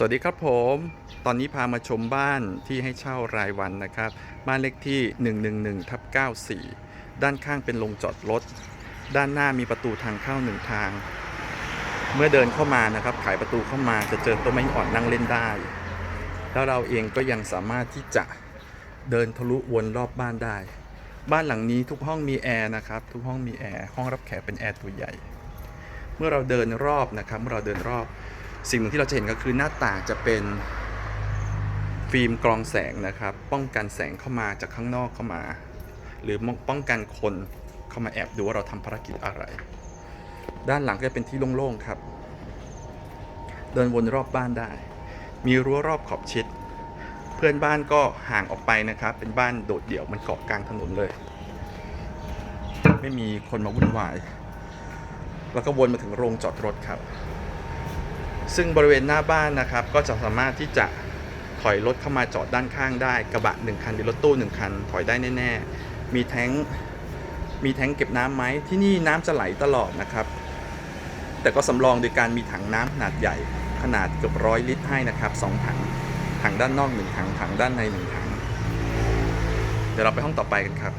สวัสดีครับผม ตอนนี้พามาชมบ้านที่ให้เช่ารายวันนะครับ บ้านเลขที่ 111ทับ94 ด้านข้างเป็นโรงจอดรถ ด้านหน้ามีประตูทางเข้าหนึ่งทาง เมื่อเดินเข้ามานะครับ ขายประตูเข้ามาจะเจอต้นไม้อ่อนนั่งเล่นได้ แล้วเราเองก็ยังสามารถที่จะเดินทะลุวนรอบบ้านได้ บ้านหลังนี้ทุกห้องมีแอร์นะครับ ทุกห้องมีแอร์ ห้องรับแขกเป็นแอร์ตัวใหญ่ เมื่อเราเดินรอบนะครับ เมื่อเราเดินรอบ สิ่งหนึ่งที่เราจะเห็นก็คือหน้าต่างจะเป็นฟิล์มกรองแสงนะครับ ป้องกันแสงเข้ามาจากข้างนอกเข้ามา หรือป้องกันคนเข้ามาแอบดูว่าเราทำภารกิจอะไร ด้านหลังก็จะเป็นที่โล่งๆครับ เดินวนรอบบ้านได้ มีรั้วรอบขอบชิด เพื่อนบ้านก็ห่างออกไปนะครับ เป็นบ้านโดดเดี่ยวมันเกาะกลางถนนเลย ไม่มีคนมาวุ่นวาย แล้วก็วนมาถึงโรงจอดรถครับ ซึ่งบริเวณหน้าบ้านนะครับ ก็จะสามารถที่จะถอยรถเข้ามาจอดด้านข้างได้ กระบะหนึ่งคันหรือรถตู้หนึ่งคัน ถอยได้แน่ ๆ มีแท้งมีแท้งเก็บน้ำไหมที่นี่น้ำจะไหลตลอดนะครับ แต่ก็สำรองโดยการมีถังน้ำขนาดใหญ่ขนาดเกือบร้อยลิตรให้นะครับสองถังถังด้านนอกหนึ่งถังถังด้านในหนึ่งถัง เดี๋ยวเราไปห้องต่อไปกันครับ